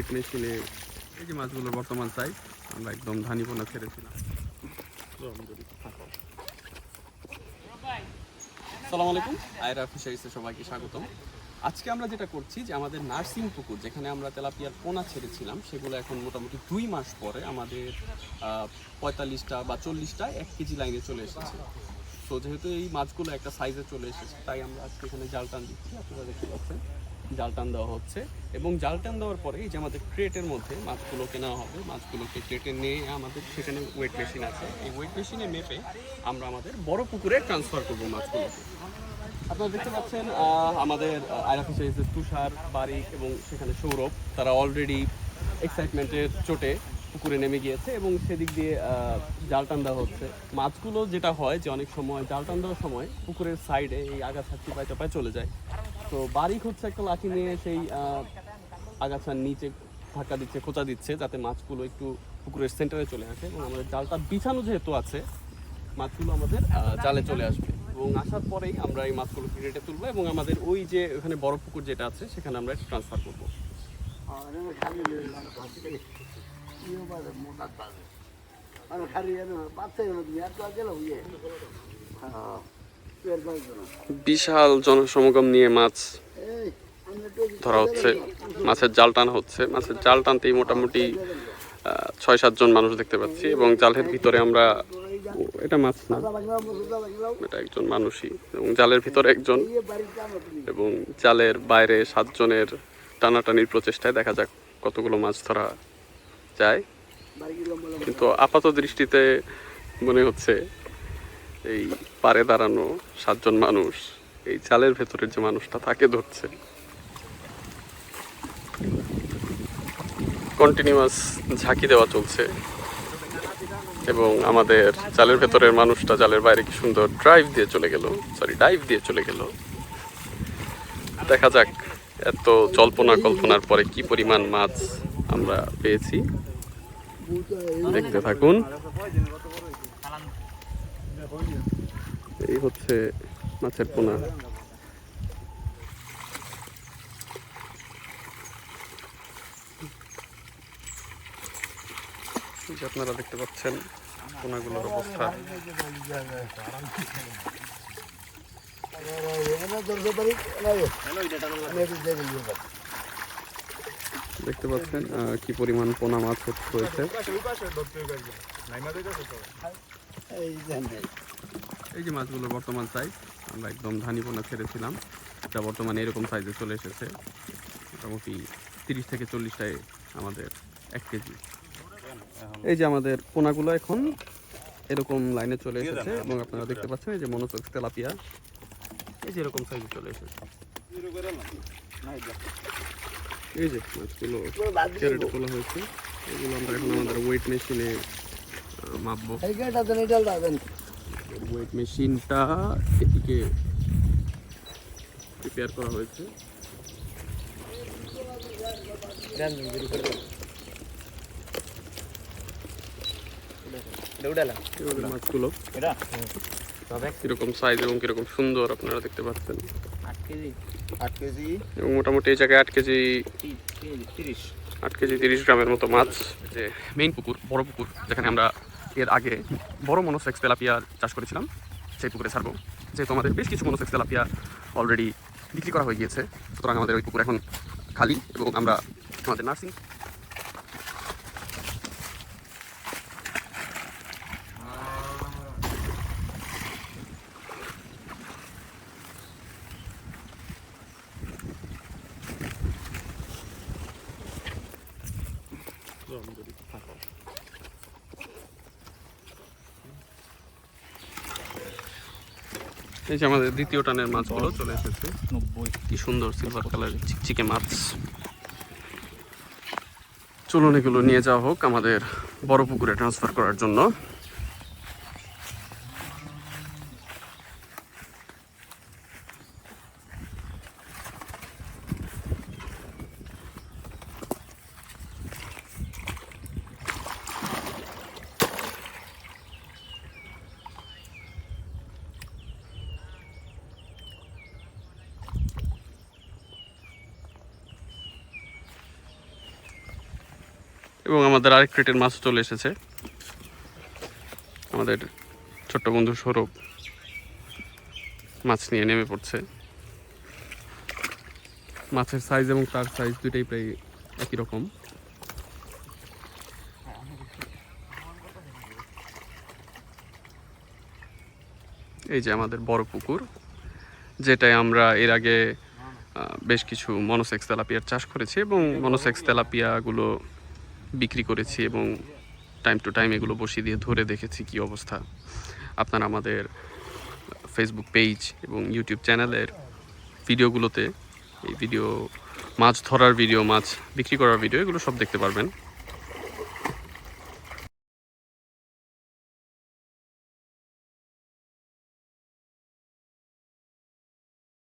Wait মেশিনে এই যে মাছগুলোর বর্তমান সাইজ আমরা একদম ধানিপোনা ছেড়েছিলাম সালাম আলাইকুম। আয়রা ফিশারিসে সবাইকে স্বাগতম। আজকে আমরা যেটা করছি যে আমাদের নার্সিং পুকুর, যেখানে আমরা তেলাপিয়ার পোনা ছেড়েছিলাম, সেগুলো এখন মোটামুটি দুই মাস পরে আমাদের পঁয়তাল্লিশটা বা চল্লিশটা এক কেজি লাইনে চলে এসেছে। তো যেহেতু এই মাছগুলো একটা সাইজে চলে এসেছে, তাই আমরা আজকে এখানে জাল টান দিচ্ছি। আপনারা দেখতে পাচ্ছেন। জাল টান দেওয়া হচ্ছে এবং জাল টান দেওয়ার পরে যে আমাদের ক্রেটের মধ্যে মাছগুলোকে নেওয়া হবে, মাছগুলোকে ক্রেটে নিয়ে আমাদের সেখানে ওয়েট মেশিন আছে। এই ওয়েট মেশিনে মেপে আমরা আমাদের বড় পুকুরে ট্রান্সফার করব মাছগুলোকে। আপনারা দেখতে পাচ্ছেন আমাদের আয়রা ফিশারিজের তুষার, বারিক এবং সেখানে সৌরভ, তারা অলরেডি এক্সাইটমেন্টের চোটে পুকুরে নেমে গিয়েছে এবং সেদিক দিয়ে জাল টান দেওয়া হচ্ছে। মাছগুলো যেটা হয় যে অনেক সময় জাল টান দেওয়ার সময় পুকুরের সাইডে এই আগাছা চিপায় চাপায় চলে যায়। তো বাড়ি হচ্ছে একটা লাঠি নিয়ে, সেই আগাছার নিচে ধাক্কা দিচ্ছে, খোঁচা দিচ্ছে, যাতে মাছগুলো একটু পুকুরের সেন্টারে চলে আসে। এবং আমাদের জালটা বিছানো যেহেতু আছে, মাছগুলো আমাদের জালে চলে আসবে। এবং আসার পরেই আমরা এই মাছগুলো রেটে তুলবো এবং আমাদের ওই যে ওখানে বড় পুকুর যেটা আছে, সেখানে আমরা ট্রান্সফার করব। বিশাল জনসমাগম নিয়ে মাছ ধরা হচ্ছে। মাছের জাল টানা হচ্ছে। মাছের জাল টানতেই মোটামুটি ছয় সাতজন মানুষ দেখতে পাচ্ছি এবং জালের ভিতরে আমরা এটা মাছ না। এটা একজন মানুষই এবং জালের ভিতরে একজন এবং জালের বাইরে সাতজনের টানাটানির প্রচেষ্টায় দেখা যাক কতগুলো মাছ ধরা যায়। কিন্তু আপাত দৃষ্টিতে মনে হচ্ছে এই পারে দাঁড়ানো সাতজন মানুষ, এই চালের ভেতরের যে মানুষটা তাকে ধরছে। কন্টিনিউয়াস ঝাঁকি দেওয়া চলছে। এবং আমাদের জালের ভেতরের মানুষটা জালের বাইরে কি সুন্দর ড্রাইভ দিয়ে চলে গেল সরি ডাইভ দিয়ে চলে গেল। দেখা যাক এত জল্পনা কল্পনার পরে কি পরিমাণ মাছ আমরা পেয়েছি। দেখতে থাকুন। এই হচ্ছে মাছের পোনা। আপনারা দেখতে পাচ্ছেন পোনাগুলোর অবস্থা। দেখতে পাচ্ছেন কি পরিমাণ পোনা মাছ হয়েছে এই যে মাছগুলো বর্তমান সাইজ আমরা একদম ধানি পোনা ছেড়েছিলাম। যা বর্তমানে এরকম সাইজে চলে এসেছে। মোটামুটি তিরিশ থেকে চল্লিশটায় আমাদের এক কেজি। এই যে আমাদের পোনাগুলো এখন এরকম লাইনে চলে এসেছে এবং আপনারা দেখতে পাচ্ছেন এই যে মনোসক্স তেলাপিয়া। এই যে এরকম সাইজে চলে এসেছে। এই যে মাছগুলো তোলা হয়েছে। এগুলো আমরা এখন আমাদের ওয়েট মেশিনে মাপবো। ওয়েট মেশিনটা এদিকে প্রিপেয়ার করা হয়েছে। মাছগুলো। কীরকম সাইজ এবং কীরকম সুন্দর আপনারা দেখতে পাচ্ছেন। আট কেজি। এবং মোটামুটি এই জায়গায় আট কেজি তিরিশ। আট কেজি তিরিশ গ্রামের মতো মাছ। যে মেইন পুকুর বড় পুকুর যেখানে আমরা এর আগে বড় মনোসেক্স তেলাপিয়া চাষ করেছিলাম, সেই পুকুরে ছাড়বো। যেহেতু আমাদের বেশ কিছু মনোসেক্স তেলাপিয়া অলরেডি বিক্রি করা হয়ে গিয়েছে, সুতরাং আমাদের ওই পুকুর এখন খালি এবং আমরা আমাদের নার্সিং এই যে আমাদের দ্বিতীয় টানের মাছগুলো চলে এসেছে। নব্বই। কি সুন্দর সিলভার কালারের চিকচিকে মাছ। চলুন এগুলো নিয়ে যাওয়া হোক আমাদের বড় পুকুরে ট্রান্সফার করার জন্য। এবং আমাদের আরেক ক্রেটের মাছ চলে এসেছে। আমাদের ছোট্ট বন্ধু সৌরভ মাছ নিয়ে নেমে পড়ছে। মাছের সাইজ এবং তার সাইজ দুটাই প্রায় একই রকম। এই যে আমাদের বড় পুকুর, যেটায় আমরা এর আগে বেশ কিছু মনোসেক্স তেলাপিয়ার চাষ করেছি এবং মনোসেক্স তেলাপিয়াগুলো বিক্রি করেছি এবং টাইম টু টাইম এগুলো বসিয়ে দিয়ে ধরে দেখেছি কি অবস্থা আপনারা আমাদের ফেসবুক পেজ এবং ইউটিউব চ্যানেলের ভিডিওগুলোতে এই ভিডিও মাছ ধরার ভিডিও মাছ বিক্রি করার ভিডিও এগুলো সব দেখতে পারবেন।